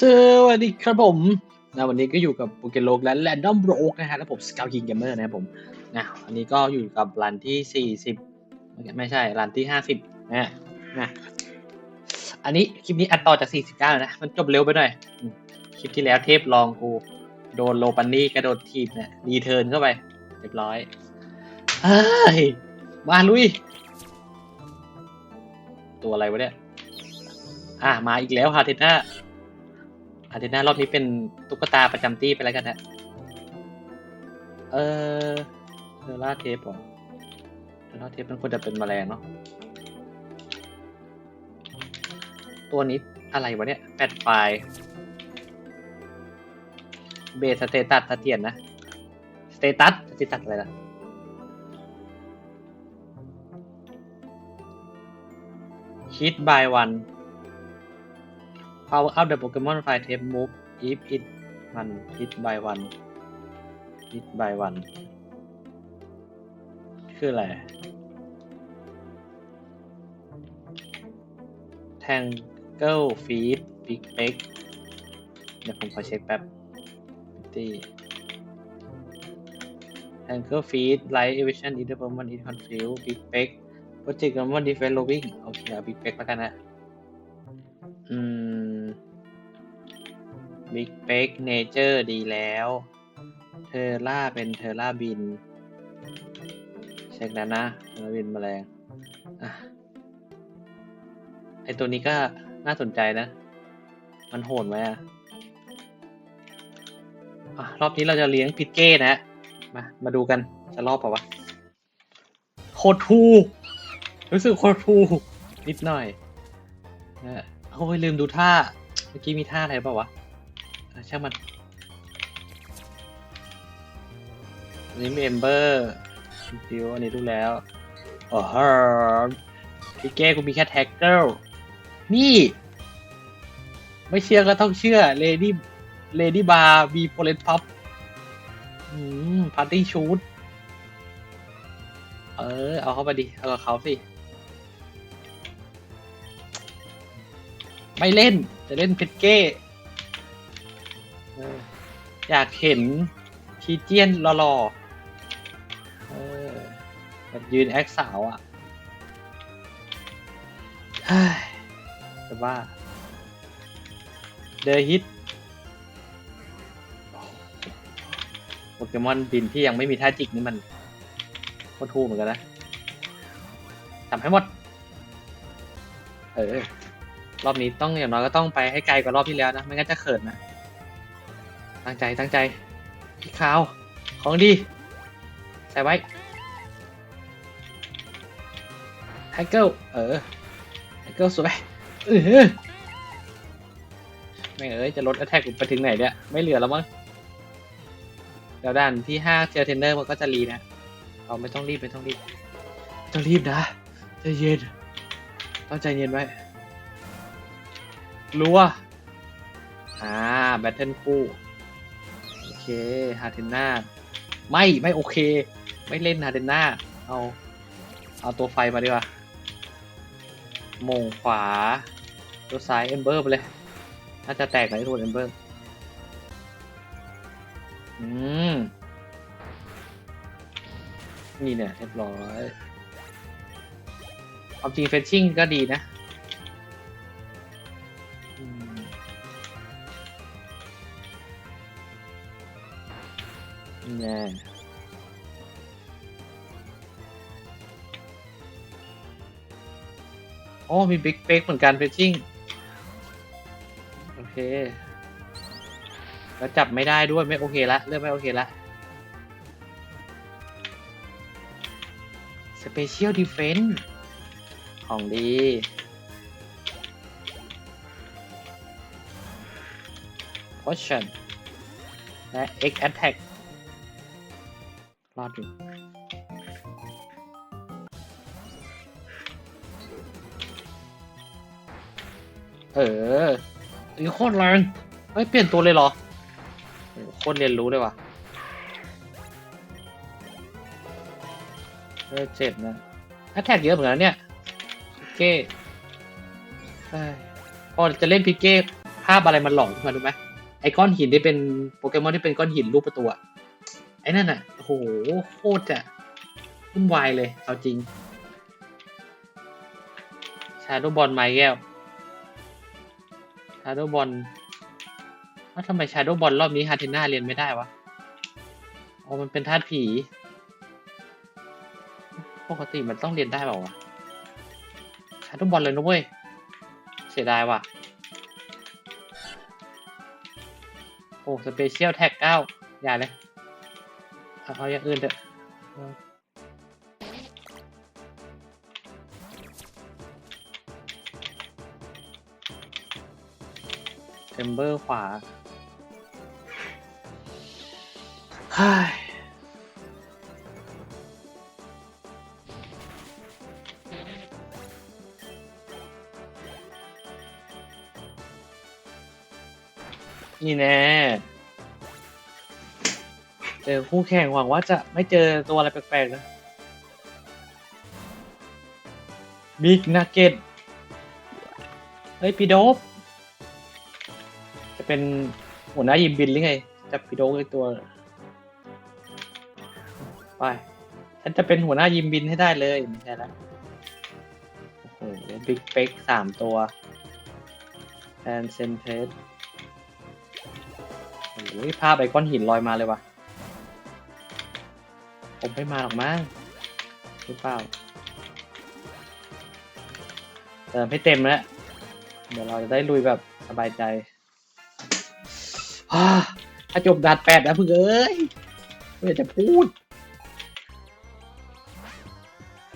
สวัสดีครับผมนะวันนี้ก็อยู่กับโปเกโลกและแรนดอมโรกนะฮะ แล้วผมสกาวคิงเกมเมอร์นะครับผมนะอันนี้ก็อยู่กับรันที่ 40 ไม่ใช่รันที่ 50นะนะอันนี้คลิปนี้อัดต่อจาก 49 นะ มันจบเร็วไปหน่อย คลิปที่แล้วเทปลองกู โดนโลปันนี่กระโดดทีบเนี่ยรีเทิร์นเข้าไป เรียบร้อยเฮ้ยมาลุย ตัวอะไรวะเนี่ย อะ มาอีกแล้วฮาเทน่า ฮาเทน่ารอบนี้เป็นตุ๊กตาประจำตี้ไปแล้วกันนะเออเทอร่าเทปหรอเทอร่าเทปมันควรจะเป็นแมลงเนาะ ตัวนี้อะไรวะเนี่ยแปดไฟล์เบสสเตตัสเทียนนะ สเตตัสสเตตัสอะไรล่ะ hit by one power up the Pokemon file tape move if it one hit by one hit by one คืออะไร Tangle Feed Big Peck เดี๋ยวผมขอเช็คแป๊บที่ Tangle Feed Light Evasion Either Pokemon is confused Big Peck โปรเจกต์มันดีเฟนโลวิ่งโอเคเอาบิ๊กเ c กแล้วกันนะ อืมบิ๊กเ c กเนเจอร์ดีแล้ว เทอร่าเป็นเทอร่าบิน เช็คแล้วนะเทอร่าบินแมลงอะไอตัวนี้ก็น่าสนใจนะ มันโหดไหมอะอะ รอบนี้เราจะเลี้ยงพิกเก้นะ มา มาดูกัน จะรอบเปล่าวะ โคตรทู รู้สึกโคตรทู นิดหน่อยนะ โอ้ยลืมดูท่า เมื่อกี้มีท่าอะไรเปล่าวะอะช่างมันอันนี้มีเอมเบอร์ฟิวอันนี้ดูแล้วโอ้โหพี่แก้กูมีแค่แท็กเกิลนี่ ไม่เชื่อก็ต้องเชื่อเลดี้เลดี้บาร์บีโพเลนพ็อปอืมพาร์ตี้ชูดเออ เอาเข้าไปดิ เอากับเขาสิ ไม่เล่น จะเล่นเพชรเก้อยากเห็นทีเจียนหล่อๆเอแบบยืนแอคสาวอะเฮ้ยจะว่าเดอะฮิตโปเกมอนบินที่ยังไม่มีท่าจิกนี่มันโคตรทูเหมือนกันนะทำให้หมด เออ รอบนี้ต้องอย่างน้อยก็ต้องไปให้ไกลกว่ารอบที่แล้วนะไม่งั้นจะเขินนะ ตั้งใจตั้งใจพี่ขาว ของดี ใส่ไว้ไทเกิลเออไทเกิลสวยเออไม่เอ้ยจะลด a t แทกไปถึงไหนเนี่ยไม่เหลือแล้วมั้งเดี๋ยวด้านที่ห้าเจอเทรนเนอร์มันก็จะรีนะเราไม่ต้องรีบไม่ต้องรีบต้องรีบนะใจเย็นต้องใจเย็นไว้ รัว อ่า แบทเทิลคู่ โอเค ฮาเทนนาไม่ ไม่โอเค ไม่เล่นฮาเทนนาเอา เอาตัวไฟมาดีกว่าโมงขวา ตัวซ้ายเอมเบอร์ไปเลย น่าจะแตกไหนตัวเอมเบอร์ อืม นี่เนี่ยเรียบร้อย ความจริงเฟชชิ่งก็ดีนะ นี่แน่โอ้มีบิ๊กเ c กเหมือนกันเฟชชิ่งโอเค แล้วจับไม่ได้ด้วยไม่โอเคละเริ่มไม่โอเคละสเปเชียลดีเฟน s ์ของดี Potion และ X Attack รอดอยู่เออนี่โคตรแรงเฮ้ย เปลี่ยนตัวเลยเหรอโอ้โหโคตรเรียนรู้เลยว่ะเออเจ็บนะแอตแทกเยอะเหมือนกันเนี่ยพิกเก้เอ้ยพอจะเล่นพิกเก้ภาพอะไรมันหลอกขึ้นมารู้ไหมไอ้ก้อนหินที่เป็นโปเกมอนที่เป็นก้อนหินรูปประตูอะไอ้นั่นอะ โอ้โหโคตรจะวุ่นวายเลย เอาจริง ชาโดบอลไม้แก้ว ชาโดบอลว่าทำไมชาโดบอลรอบนี้ฮาเทน่าเรียนไม่ได้วะ อ๋อ มันเป็นธาตุผี ปกติมันต้องเรียนได้เปล่าวะ ชาโดบอลเลยนะเว้ย เสียดายว่ะ โอ้ สเปเชียลแท็กเก้าอย่าเลย เอาเอาอย่างอื่นเถอะเทมเบอร์ขวาเฮ้ยนี่แน่ เจอคู่แข่งหวังว่าจะไม่เจอตัวอะไรแปลกๆนะบิ๊กนักเก็ตเฮ้ยปีโดบจะเป็นหัวหน้ายิมบินหรือไงจับปีโดบไอตัว ไปฉันจะเป็นหัวหน้ายิมบินให้ได้เลยไม่ใช่แล้วโอ้โหบิ๊กเป็กสามตัวแอนเซนเทสโอ้ยภาพไอก้อนหินลอยมาเลยว่ะ ผมไม่มาหรอกมั้งหรือเปล่าเติมให้เต็มแล้ว เดี๋ยวเราจะได้ลุยแบบสบายใจอ่าถ้าจบดานแปดนะพึ่งเอ้ยไม่อยากจะพูด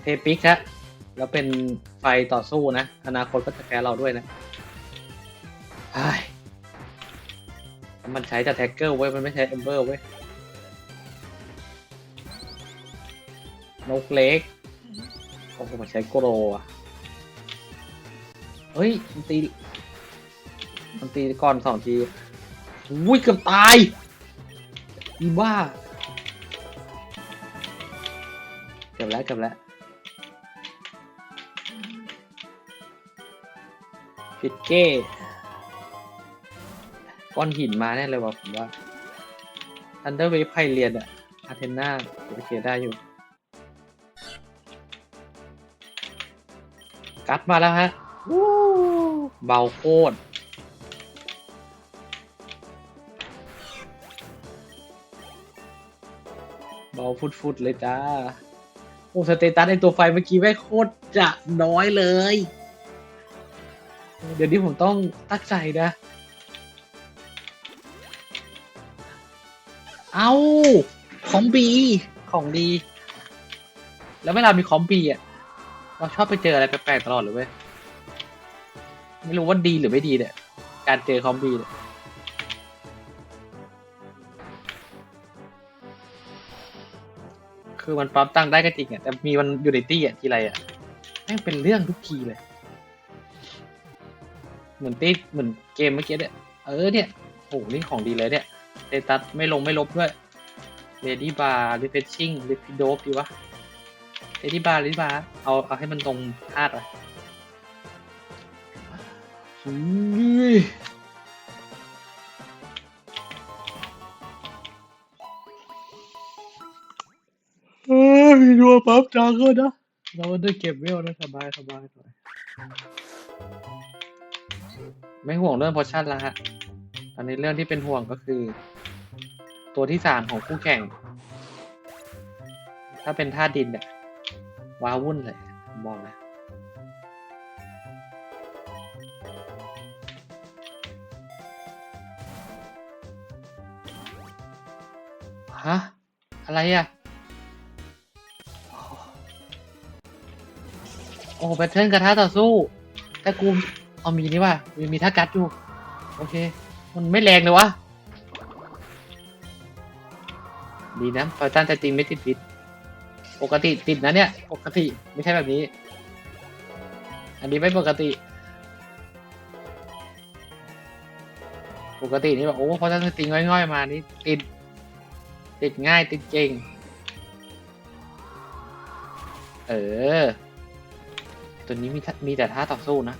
เทปิกฮะแล้วเป็นไฟต่อสู้นะ อนาคตก็จะแกเราด้วยนะมันใช้แต่แท็กเกอร์เว้ย มันไม่ใช้เอมเบอร์เว้ย นกเล็กโอ้โหมันใช้โกโรอะเฮ้ยมันตีมันตีก่อนสองทีอุ้ยเกือบตายอีบ้าเกือบแล้วเกือบแล้วฟิตเก้ก้อนหินมาแน่เลยว่ะผมว่าอันเดอร์เวฟไพเรียนอะอาเทน่าโอเคได้อยู่ กัดมาแล้วฮะวู้เบาโคตรเบาฟุดๆเลยจ้า โอ้สเตตัสในตัวไฟเมื่อกี้แม่โคตรจะน้อยเลย เดี๋ยวนี้ผมต้องตั้งใจนะ เอาคอมบี ของดี แล้วเวลามีคอมบีอะ เราชอบไปเจออะไรแปลกๆตลอดเลยเว้ย ไม่รู้ว่าดีหรือไม่ดีเนี่ย การเจอคอมบีเนี่ยคือมันปรับตั้งได้ก็จริงอะ แต่มีมันยูนิตี้อะทีไรอะแม่งเป็นเรื่องทุกทีเลย เหมือนตีเหมือนเกมเมื่อกี้เนี่ย เออเนี่ยโหนี่ของดีเลยเนี่ยเตตัสไม่ลงไม่ลบด้วยเรดี้บาร์รีเฟชชิ่งรีฟิโดฟดีวะ เรดี้บาร์เรดี้บาร์เอาเอาให้มันตรงธาตุไปอุ้ยเอ้ยมีดัวปั๊บจังเลยนะเราได้เก็บเวลนะสบายสบายหน่อยไม่ห่วงเรื่องพอชั่นแล้วฮะตอนนี้เรื่องที่เป็นห่วงก็คือ ตัวที่สามของคู่แข่ง ถ้าเป็นท่าดินเนี่ย ว้าวุ่นเลยผมบอกนะฮะ อะไรอะ โอ้แพทเทิร์นกระทะต่อสู้ แต่กูเอามีนี่ว่ามีมีท่ากัดอยู่ โอเค มันไม่แรงเลยวะ ดีนะไฟตันแต่จริงไม่ติดพิษ ปกติติดนะเนี่ย ปกติไม่ใช่แบบนี้ อันนี้ไม่ปกติ ปกตินี่แบบโอ้เพอตันแต่จริงง่อยๆมานี่ติด ติดง่ายติดเก่ง เออ ตัวนี้มีท่มีแต่ท่าต่อสู้นะ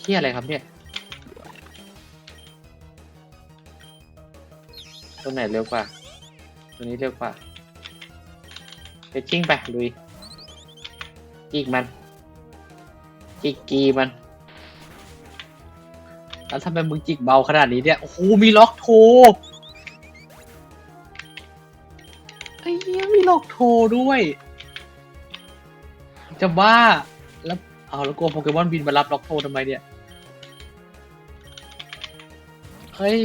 เที่อะไรครับเนี่ย ตัวไหนเร็วกว่า ตัวนี้เร็วกว่าเฟชชิ่งไปลุยจิกมันจิกกีมันแล้วทำไมมึงจิกเบาขนาดนี้เนี่ย โอ้โห มีล็อกโทไอ้เหี้ยมีล็อกโทด้วย จะบ้า แล้วเอาแล้วกลัวโปเกมอนบินมารับล็อกโททำไมเนี่ย เฮ้ย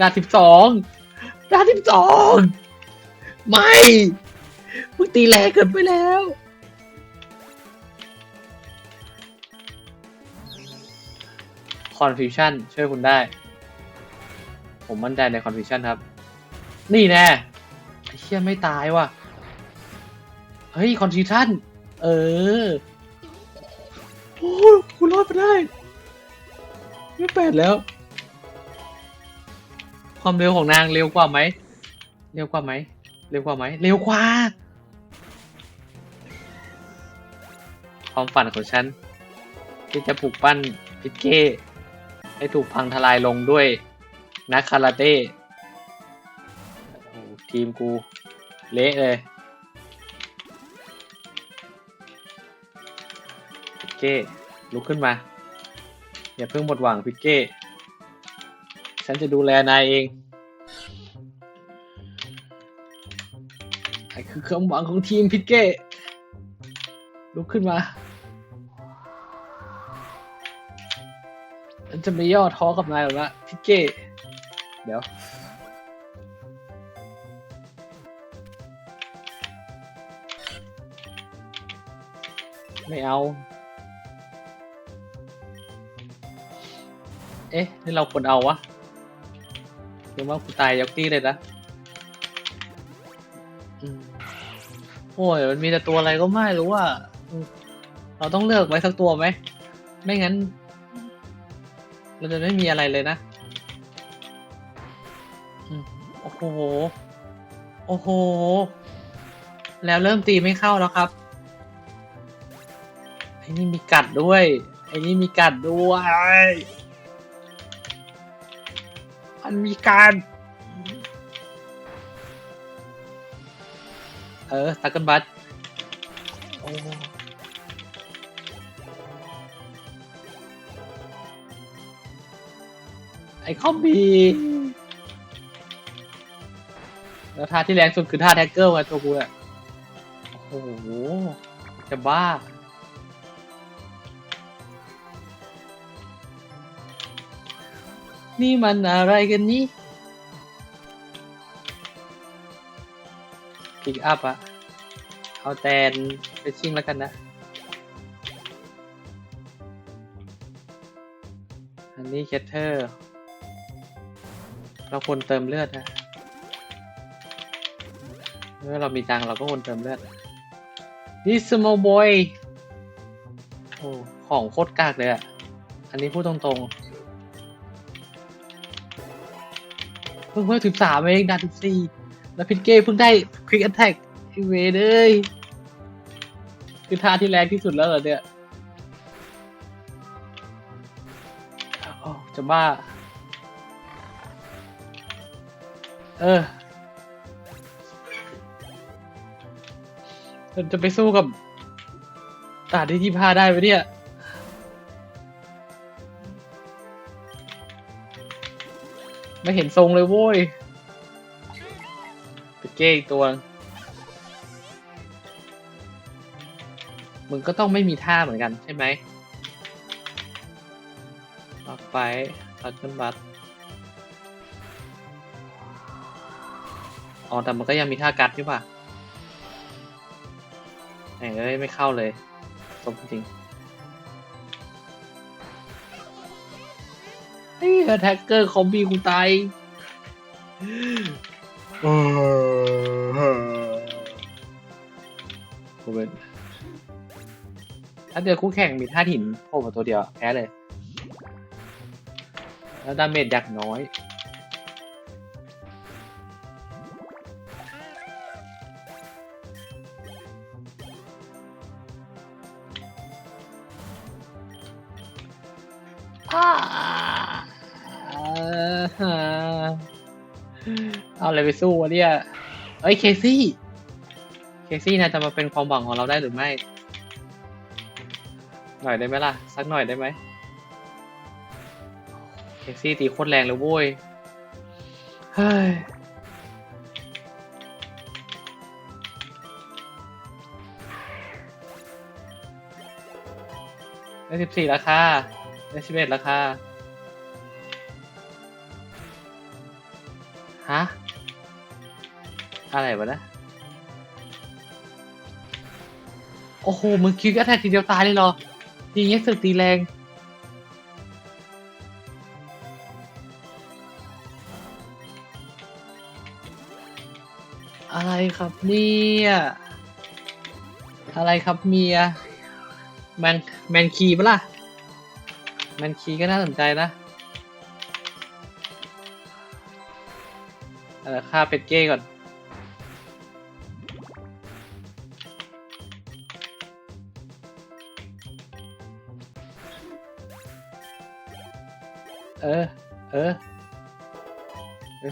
ดาสิบสอง ดาสิบสองไม่มึงตีแรงเกินไปแล้ว Confusion ช่วยคุณได้ ผมมั่นใจใน Confusion ครับ นี่แน่ไอ้เชี่ยไม่ตายว่ะ เฮ้ย Confusion เออ โอ้ยคุณรอดมาได้ ไม่แปดแล้ว ความเร็วของนางเร็วกว่าไหม เร็วกว่าไหม เร็วกว่าไหม เร็วกว่า ความฝันของฉัน ที่จะปลูกปั้นพิกเก้ให้ถูกพังทลายลงด้วย นักคาราเต้ทีมกูเละเลยพิกเก้ลุกขึ้นมา อย่าเพิ่งหมดหวังพิกเก้ ฉันจะดูแลนายเองไอ้คือความหวังของทีมพิกเก้ลุกขึ้นมา ฉันจะไม่ย่อท้อกับนายหรอกนะพิกเก้ เดี๋ยว ไม่เอา เอ๊ะ นี่เราควรเอาวะ เดี๋ยวว่ากูตายยกตี้เลยนะอืมโอ้ยมันมีแต่ตัวอะไรก็ไม่รู้ว่า เราต้องเลือกไว้สักตัวไหม ไม่งั้น เราจะไม่มีอะไรเลยนะอืมโอ้โห โอ้โห แล้วเริ่มตีไม่เข้าแล้วครับ ไอ้นี่มีกัดด้วย ไอ้นี่มีกัดด้วย มันมีการ เออตักกันบัตโอ้ไอคอมบีแล้วท่าที่แรงสุดคือท่าแท็กเกอร์มาตัวกูอะโอ้โห จะบ้า นี่มันอะไรกันนี่พิกอัพอะเอาแตนไปชิ่งแล้วกันนะ อันนี้แคทเทอร์ เราควรเติมเลือดนะเมื่อเรามีตังเราก็ควรเติมเลือดนี่สมบอยโอ้ของโคตรกากเลยอะอันนี้พูดตรงๆ เพิ่งเพิ่งสิบสามเองดาสิบสี่แล้วพิทเก้เพิ่งได้ควิกแอ t แทกเวเด้ยคือท่าที่แรงที่สุดแล้วเหรอเนี่ยโอ้จะบ้า เออจะไปสู้กับตาที่ยี่ห้าได้ไหมเนี่ย เห็นทรงเลยโว้ยไปเก้อีกตัว มึงก็ต้องไม่มีท่าเหมือนกันใช่ไหมออกไปตัดขึ้นบัตอ๋อ แต่มันก็ยังมีท่ากัดอยู่ป่ะแหมเอ้ยไม่เข้าเลย สมจริง เฮ้ยแท็กเกอร์คอมบีกูตายกูเป็นถ้าเจอคู่แข่งมีท่าหินโผล่มาตัวเดียวแพ้เลย แล้วดาเมจอย่างน้อย ไปสู้วะเนี่ยเอ้ยเคซี่ เคซี่นะจะมาเป็นความหวังของเราได้หรือไม่ หน่อยได้ไหมล่ะ สักหน่อยได้ไหม เคซี่ตีโคตรแรงเลยโว้ย เฮ้ยได้สิบสี่ราคาได้สิบเอ็ดราคา ฮะ อะไรวะนะ โอ้โห มึงคิดก็แทกทีเดียวตายเลยเหรอทีนี้สึกตีแรง อะไรครับเนี่ยอะไรครับเมียแมนแมนคีปะล่ะแมนคีก็น่าสนใจนะเออฆ่าเป็ดเก้ก่อน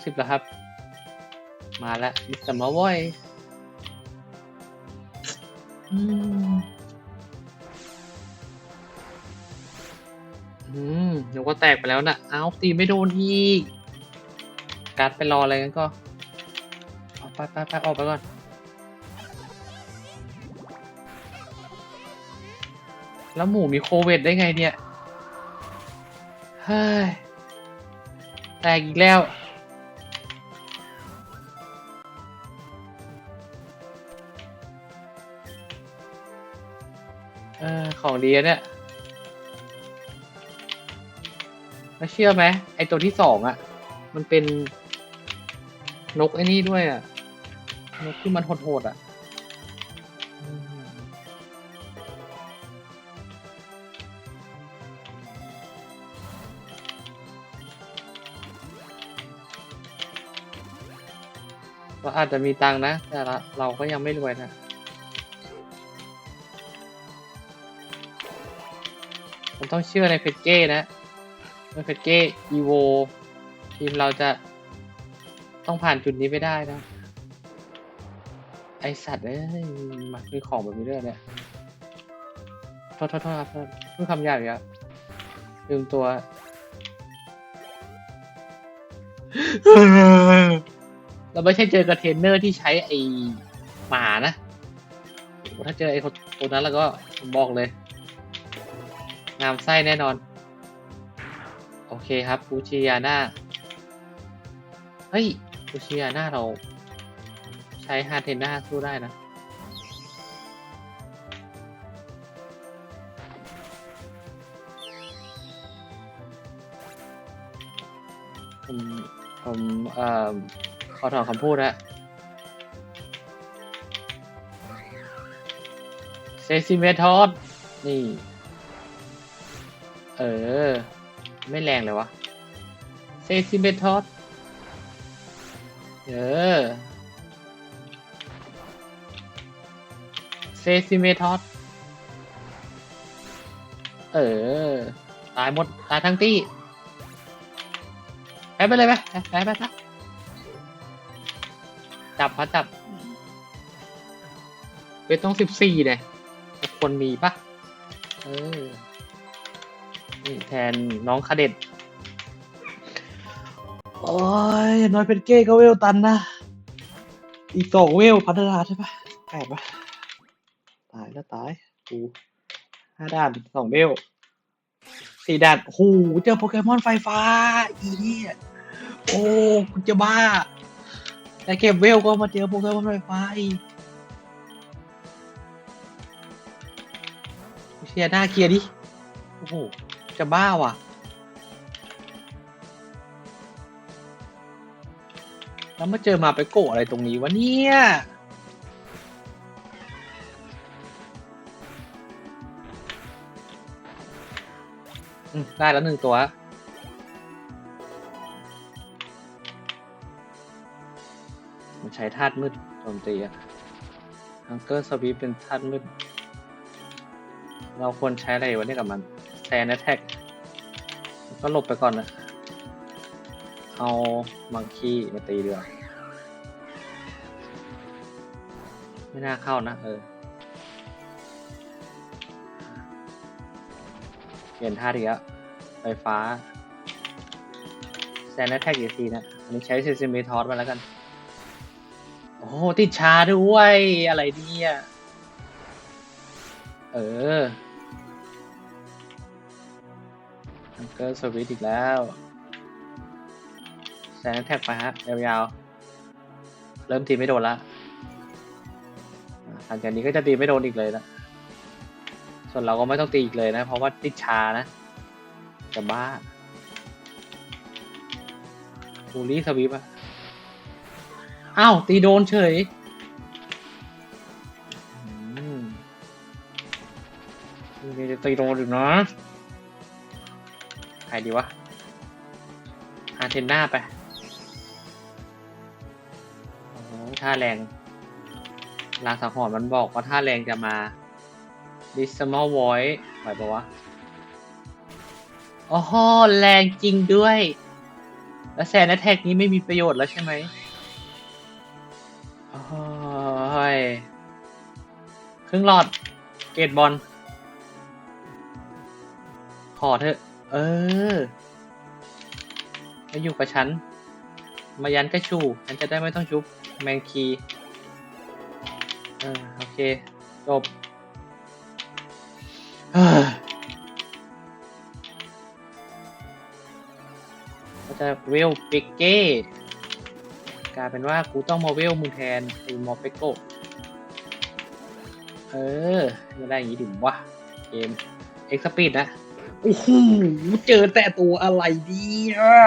สิบแล้วครับ มาแล้วมิสเตอร์มาวอยอืมอืมเดี๋ยวก็แตกไปแล้วนะเอ้าตีไม่โดนอีก การ์ดไปรออะไรกันก็เอาไปไปไปออกไปก่อน แล้วหมูมีโควิดได้ไงเนี่ย เฮ้ย แตกอีกแล้ว ของดีอะเนี่ยแล้วเชื่อไหมไอตัวที่สองอะ่ะมันเป็นนกไอ้นี่ด้วยอะ่ะนกที่มันโหดๆอะเราอาจจะมีตังค์นะ แต่เราก็ยังไม่รวยนะ ผมต้องเชื่อในเพจเก้นะเมื่อเพชรเก้อีโวทีมเราจะต้องผ่านจุดนี้ไปได้นะ ไอสัตว์เอ้ยมันมีของแบบนี้ด้วยเนี่ยโทษโทษโทษครับโทษพูดคำหยาบอีกครับลืมตัวเราไม่ใช่เจอกระเทนเนอร์ที่ใช้ไอหมานะ ถ้าเจอไอคนนั้นแล้วก็บอกเลย งามไส้แน่นอน โอเคครับฟูชิยาน่า เฮ้ยฟูชิยาน่าเรา ใช้ฮาเทน่าสู้ได้นะผมผมเอ่อขอถอนคำพูดนะเซซิเมทอสนี่ เออ ไม่แรงเลยวะเซซิเมทอสเออเซซิเมทอสเออ ตายหมด ตายทั้งตี้แพ้ไปเลยไหมแพ้ไปซะจับพัดจับเป็นต้องสิบสี่เนี่ยคนมีปะเออ แทนน้องคาเด็ดโอ้ยน้อยเป็นเก้ก็เวลตันนะ อีกสองเวลพัฒนาใช่ปะแปดปะตายแล้วตายกูห้าด่านสองเวลสี่ด่านโอ้โหเจอโปเกมอนไฟฟ้า อีเหี้ยโอ้กูจะบ้าแต่เก็บเวลก็มาเจอโปเกมอนไฟฟ้าอีกเชียร์หน้าเคลียร์ดิ โอ้โห จะบ้าว่ะ แล้วมาเจอมาไปโกะอะไรตรงนี้วะเนี่ยอืมได้แล้วหนึ่งตัวมันใช้ธาตุมืดโจมตีอะฮังเกอร์สวีปเป็นธาตุมืด เราควรใช้อะไรวะเนี่ยกับมันแซนแท็ก ก็หลบไปก่อนนะ เอามังคีมาตีดีกว่าไม่น่าเข้านะ เออ เปลี่ยนท่าดีแล้วไฟฟ้าแซนแท็กอีกทีนะ อันนี้ใช้เซซิมิทอสมาแล้วกัน โอ้ติดชาด้วย อะไรเนี่ย เออ กอร์สวิตอีกแล้วแซนแท็กไปฮะ ยาวๆ เริ่มตีไม่โดนละหลังจากนี้ก็จะตีไม่โดนอีกเลยนะ ส่วนเราก็ไม่ต้องตีอีกเลยนะ เพราะว่าติดชานะ จะบ้าบูลี่สวิปอะอ้าว ตีโดนเฉยอืมนี่จะตีโดนอีกนะ ใครดีวะอาเทนนาไปโอ้โหท่าแรงลางสังหรณ์มันบอกว่าท่าแรงจะมา Dismal Voice ไหวปะวะโอ้โหแรงจริงด้วย แล้วแซนแท็กนี้ไม่มีประโยชน์แล้วใช่ไหมโอ้ยครึ่งหลอด เกตบอล ขอเถอะ เออมาอยู่กับฉัน มายันกระชูฉันจะได้ไม่ต้องชุบแมงคีเออโอเค จบก็จะเวลเปกเก้กลายเป็นว่ากูต้องมาเวลมึงแทนไอ้มอเปโกเออไม่ได้อย่างนี้ดิวะเกมเอ็กซ์ปีดนะ โอ้โหเจอแต่ตัวอะไรดีอะ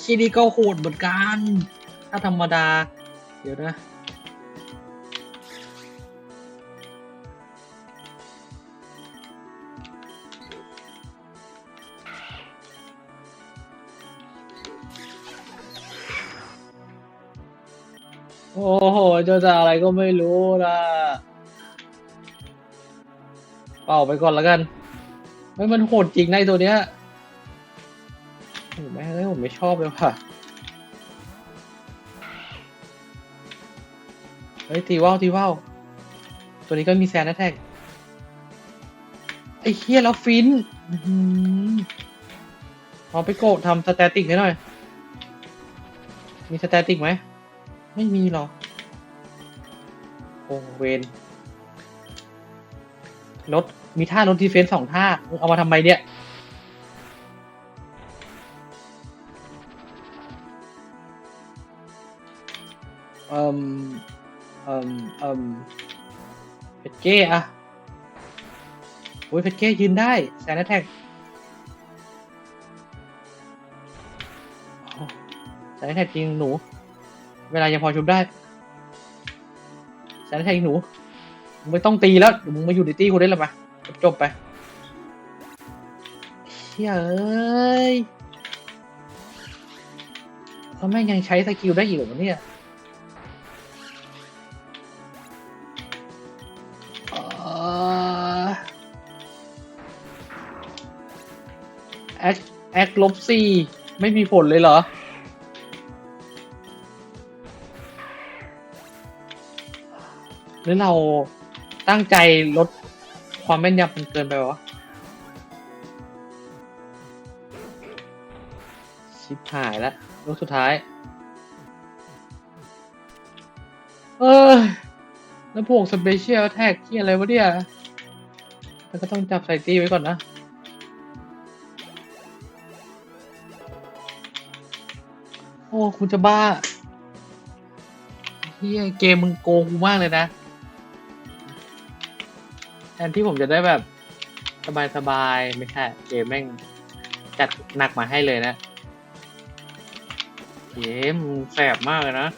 ชีนี่ก็โหดเหมือนกัน ถ้าธรรมดา เดี๋ยวนะโอ้โหเจอจะอะไรก็ไม่รู้นะ เป่าไปก่อนแล้วกัน ไม่มันโหดจริงในตัวเนี้ยแม่เอ้ยผมไม่ชอบเลยว่ะเฮ้ยตีว่าวตีว่าวตัวนี้ก็มีแซนแท็กไอ้เฮียแล้วฟินอื้อหือเอาไปโกะทำสแตติกให้หน่อย มีสแตติกไหม ไม่มีหรอโอ้เวนรถ มีท่ารถดีเฟนส์สองท่ามึงเอามาทำไมเนี่ยเอ่มเอ่มเอ่มเพชรเก้อะโอ้ยเพชรเก้ยืนได้แซนแท็กแซนแท็กจริงหนู เวลายังพอชุบได้แซนแท็กจริงหนูมึงไม่ต้องตีแล้วเดี๋ยวมึงมาอยู่ในตีกูได้หรอปะ จบจบไปเฮ้ยเอ้ยแล้วแม่งยังใช้สกิลได้อีกเหรอเนี่ยอ่อแอคแอคลบสี่ไม่มีผลเลยเหรอ หรือเราตั้งใจลด ความแม่นยำมันเกินไปวะชิบหายแล้วลูกสุดท้าย เออแล้วพวกสเปเชียลแท็กที่อะไรวะเนี่ยแล้วก็ต้องจับใส่ตีไว้ก่อนนะโอ้ คุณจะบ้าเฮียเกมมึงโกงกูมากเลยนะ แทนที่ผมจะได้แบบสบายๆไม่ใช่เกมแม่งจัดหนักมาให้เลยนะเกมมึงแสบมากเลยนะ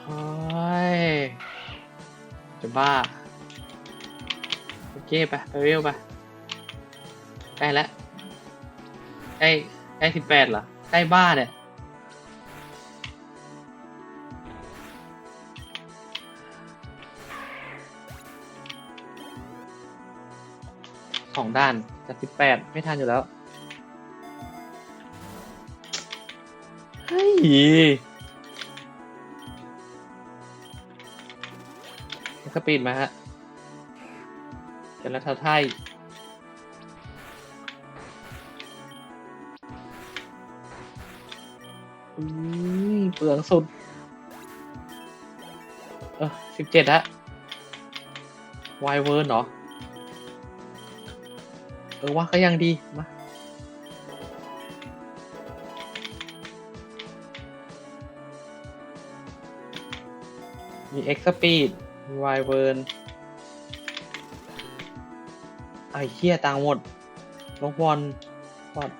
เฮ้ยจะบ้า โอเคไปไปเวไปใกล้แล้วใกล้ใกล้สิบแปดเหรอใกล้บ้าเนี่ย สองด้านจากสิบแปดไม่ทันอยู่แล้ว เฮ้ยสปีดมาฮะเป็นรัฐไทยอุ้ยเปลืองสุด เออสิบเจ็ดฮะไวเวิร์นเหรอ เออว่าก็ยังดีมามี X Speed มี Y v e r n ไอ้เหี้ยตังหมดลบบอลบอล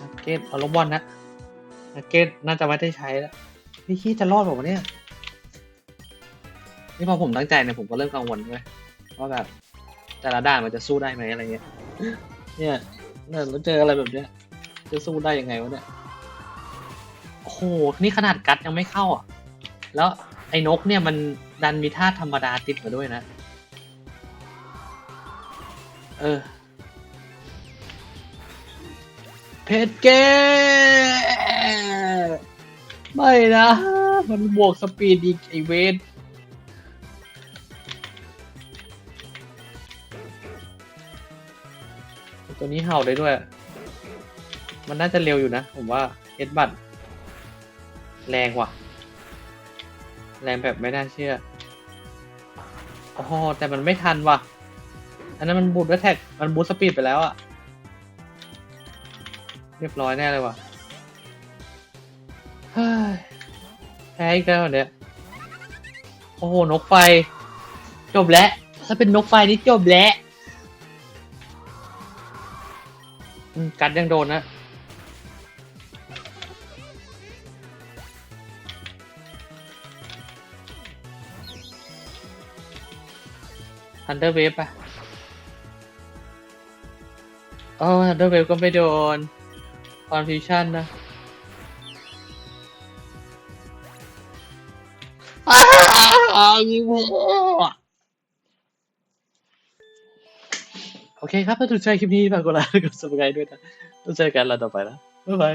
นักเก็ตเอาลบบอลนะนักเก็ตน่าจะไม่ได้ใช้แล้วนี่ขี้ยจะรอดผมเนี่ย นี่พอผมตั้งใจเนี่ยผมก็เริ่มกังวลด้วยว่าแบบแต่ละด่านมันจะสู้ได้ไหมอะไรเงี้ย เนี่ยเนี่ยเราเจออะไรแบบเนี้ย จะสู้ได้ยังไงวะเนี่ย โอ้โห นี่ขนาดกัดยังไม่เข้าอะ แล้วไอ้นกเนี่ยมันดันมีท่าธรรมดาติดมาด้วยนะ เออ เพชรเก้ไม่นะ มันบวกสปีดอีกไอเวท ตัวนี้เห่าได้ด้วย มันน่าจะเร็วอยู่นะ ผมว่าเอสบัตแรงว่ะ แรงแบบไม่น่าเชื่ออ๋อแต่มันไม่ทันว่ะ อันนั้นมันบูทด้วยแท็ก มันบูทสปีดไปแล้วอะเรียบร้อยแน่เลยว่ะเฮ้ยแพ้อีกแล้วเนี่ย โอ้โห นกไฟ จบแล้ว ถ้าเป็นนกไฟนี่จบแล้ว กัดยังโดนนะ ทันเดอร์เวฟปะโอ้ทันเดอร์เวฟก็ไม่โดนคอนฟิวชั่นนะอ้าวยิง อเคครับ ถ้าถูกใจคลิปนี้ฝากกดไลค์กดซับสไครต์ด้วยนะแล้วเจอกันเราต่อไปนะบ๊ายบาย